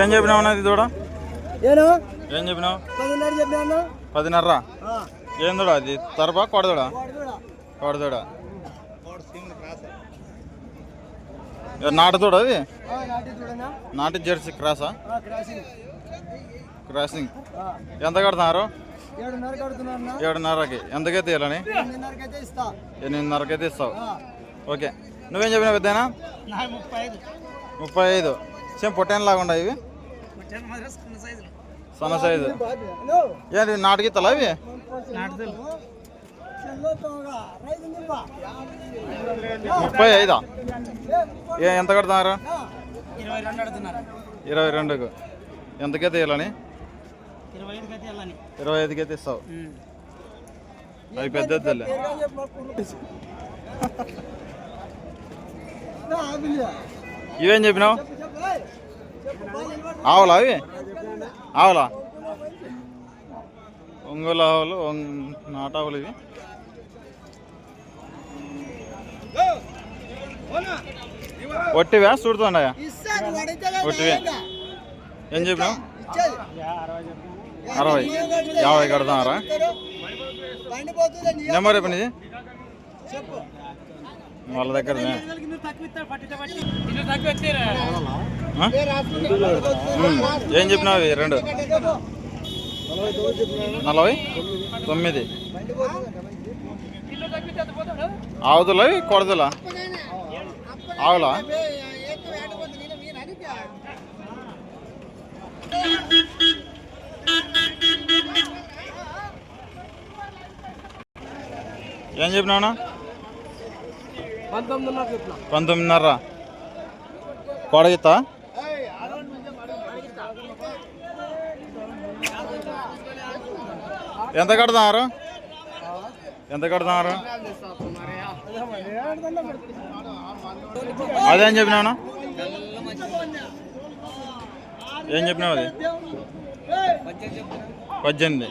ఏం చెప్పినావు అన్నది దూడ ఏం చెప్పినావు? పదిన్నర చెప్పాను పదిన్నర ఏం దూడ అది? తరపా కొడదూడ కొడదూడ నాటు దూడ అది? నాటి జెర్సీ క్రాసా? క్రాసింగ్. ఎంత కడుతున్నారు? ఏడున్నర కడుతున్నా ఏడున్నరకి. ఎంతకే తీయాలని? ఎనిమిదిన్నరకి అయితే ఇస్తా. ఎనిమిదిన్నరకి అయితే ఇస్తావు ఓకే. నువ్వేం చెప్పినావు పెద్దనా ముప్పై ఐదు. ముప్పై ఐదు. సేమ్ పొట్టేన్ లాగా ఉన్నాయి ఇవి? సన్న సైజు ఏంటి నాటుకి ఇత్తలా ఇవి ముప్పై ఐదా? ఏ ఎంత కడుతున్నారు? ఇరవై రెండు అడుగుతున్నారు ఇరవై రెండుకు. ఎంతకే తీయాలని? ఇరవై ఐదుకి అయితే ఇస్తావు అవి పెద్ద. ఇవేం చెప్పినావు? ఆవులా అవి? ఆవులా? ఒంగోలు ఆవులు నాటావులు ఇవి. ఒట్టివా? చూడుతుండయా ఒట్టివే. ఏం చెప్పినావు? అరవై. యాభై కడతారా నెంబర్ చెప్పండి వాళ్ళ దగ్గర ఏం చెప్పినావు రెండు. నలభై? తొమ్మిది. ఆవుదులా కొడదులా? ఆవులా? ఏం చెప్పినావునా పంతొమ్మిదిన్నర చెప్పిన. పంతొమ్మిదిన్నర. కొడగితా ఎంత కడతారు ఎంత కడతారు అదేం చెప్పినావునా ఏం చెప్పినావు అది? పద్దెనిమిది.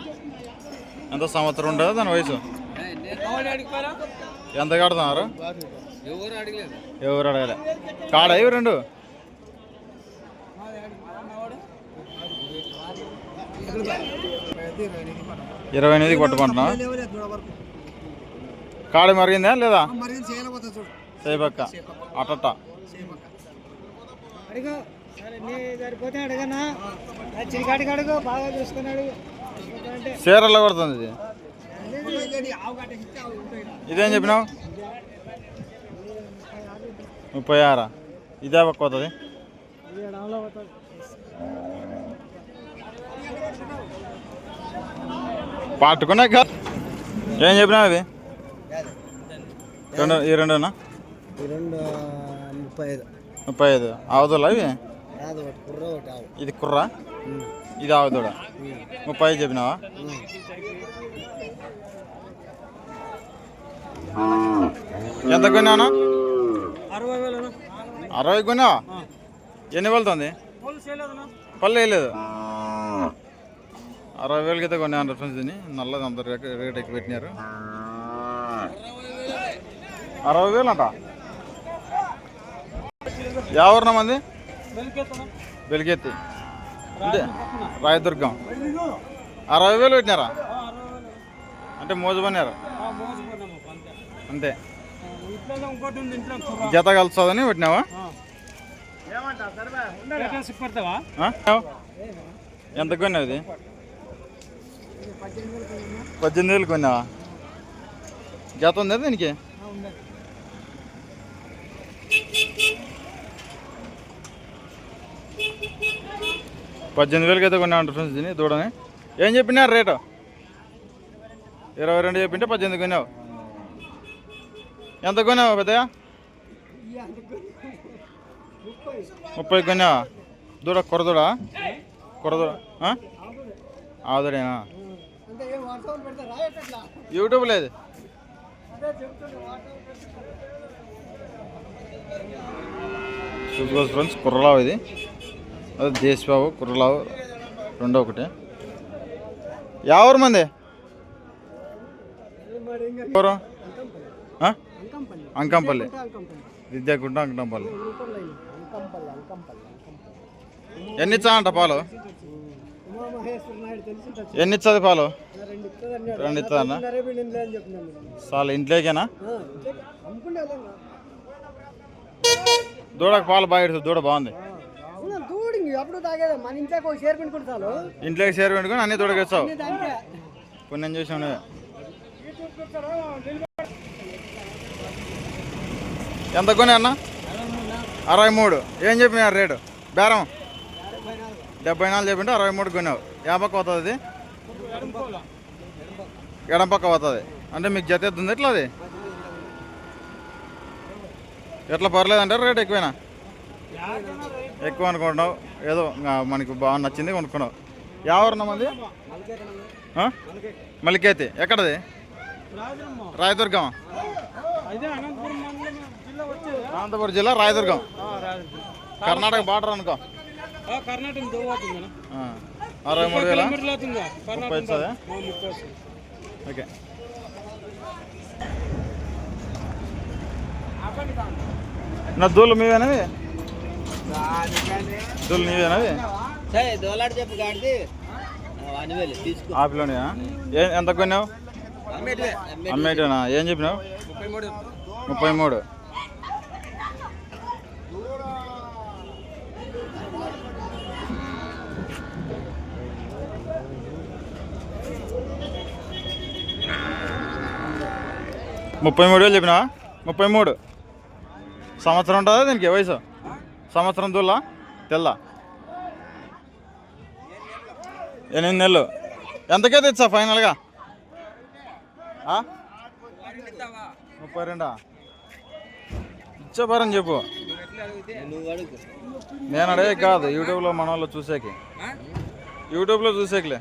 ఎంత సంవత్సరం ఉండదు దాని వయసు? ఎంత కడుతున్నారు? ఎవరు అడగలే కాడ ఇవి రెండు? ఇరవై ఎనిమిది కొట్టుకుంటున్నా. కాడ మరిగిందా లేదా? సేపక్క అటట. చీరల్లో కొడుతుంది ఇది. ఇదేం చెప్పినావు? ముప్పై ఆరా? ఇదే పక్క పోతుంది. పట్టుకున్నాక ఏం చెప్పినావు ఇవి రెండు ఈ రెండునా? రెండు ముప్పై ఐదు. ముప్పై ఐదు. ఆవుదోలా ఇవి? ఆవు. ఇది కుర్ర? ఇది ఆవుదోడ? ముప్పై ఐదు చెప్పినావా? ఎంత కొన్నానా అరవై కొన్నావా? ఎన్ని వెళ్తుంది పళ్ళు వేయలేదు. అరవై వేలకి అయితే కొన్ని హండ్రెడ్ ఫ్రెండ్స్ తిని నల్లది అంత రేట్ రేట్ ఎక్కువ పెట్టినారు. అరవై వేలు అంట ఎవరినా మంది వెలిగెత్తి అంతే రాయదుర్గం. అరవై వేలు పెట్టినారా? అంటే మోజు పన్నారు అంతే. జత కలుస్తుందని పెట్టినావా? ఎంత కొన్నావు ఇది? పద్దెనిమిది వేలు కొన్నావా జత ఉందా దీనికి? పద్దెనిమిది వేలకి అయితే కొన్నా ఫ్రెండ్స్ దీన్ని దూడని. ఏం చెప్పినారు రేటు? ఇరవై రెండు చెప్పింటే పద్దెనిమిది కొన్నావు. ఎంత కొన్నావు పెద్దగా ముప్పై కొన్నావా? దూడ కొరదూడా? కొరదూడ? ఆదుడేనా అంటే ఏం వాట్సాప్ పెడతారా ఎట్లా యూట్యూబ్ లేదు. చూసుకోవచ్చు ఫ్రెండ్స్ కుర్రలావు ఇది. అదే దేశబాబు కుర్రలావు రెండో ఒకటి. ఎవరు మంది? ఎవరు? అంకంపల్లి. విద్యాకుంట అంకంపల్లి. ఎన్ని ఇచ్చానంట పాలు? ఎన్ని ఇచ్చది పాలు? రెండు ఇస్తుంది ఇస్తుందన్నా చాలా ఇంట్లోకేనా. దూడకు పాలు బాగా ఇడుతుంది దూడ బాగుంది. షేర్ ఇంట్లోకి చేరు పెట్టుకుని అన్ని అన్నీ దానికే. పుణ్యం నువ్వే. ఎంత కొని అన్న? అరవై మూడు. ఏం చెప్పినారు రేటు? బేరం. డెబ్బై నాలుగు చెప్పింటే అరవై మూడు కొన్నావు. ఏ పక్క పోతుంది అది? ఎడం పక్క పోతుంది. అంటే మీకు జత ఎత్తుంది ఎట్లా అది? ఎట్లా పర్లేదంటారు రేట్ ఎక్కువేనా? ఎక్కువ అనుకుంటున్నావు. ఏదో మనకి బాగా నచ్చింది కొనుక్కున్నావు. ఎవరు మంది ఆ? మల్లికేతి. ఎక్కడది? రాయదుర్గం. అనంతపురం జిల్లా రాయదుర్గం. కర్ణాటక బార్డర్ అనుకో. కర్ణాటక. అరవై మూడు వేల? ముప్పై వస్తుందా ఓకే. నా దూలు మీవేనవి దూలు నీవేనవి దోలాడు చెప్పు గాడిది. ఆపిలోనియా ఏ ఎంత కొన్నావు? అమ్మేటనా ఏం చెప్పినావు? ముప్పై మూడు. ముప్పై మూడు వేలు చెప్పినా? ముప్పై మూడు. సంవత్సరం ఉంటుందా దీనికి? వయసు? సంవత్సరం దూలా? తెల్లా? ఎనిమిది నెలలు. ఎంతకే తెచ్చా ఫైనల్గా? ముప్పై రెండా? ఇచ్చేపారని చెప్పు. నేను అడే కాదు యూట్యూబ్లో మన వాళ్ళు చూసాకి. యూట్యూబ్లో చూసాకలే.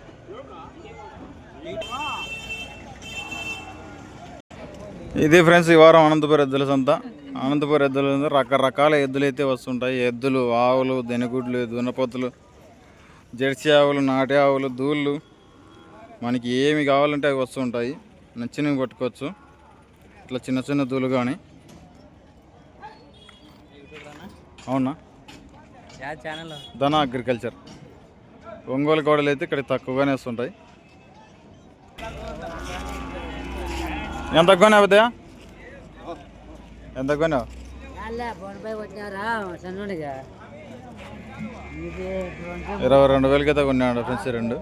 ఇది ఫ్రెండ్స్ ఈ వారం అనంతపురం ఎద్దుల సంత. అనంతపురం ఎద్దుల రకరకాల ఎద్దులు అయితే వస్తుంటాయి. ఎద్దులు ఆవులు దెనగుడ్లు దున్నపోతులు జెర్సీ ఆవులు నాటి ఆవులు దూళ్ళు. మనకి ఏమి కావాలంటే అవి వస్తుంటాయి. నచ్చినవి పట్టుకోవచ్చు ఇట్లా చిన్న చిన్న దూలు కానీ అవునా? ధన అగ్రికల్చర్. ఒంగోలు గోడలు అయితే ఇక్కడ తక్కువగానే వస్తుంటాయి. ఎంత కొన్నావు ఉదయ ఎంత కొన్నావు? ఇరవై రెండు వేలకి అయితే కొన్నాడు ఫ్రెండ్స్ రెండు.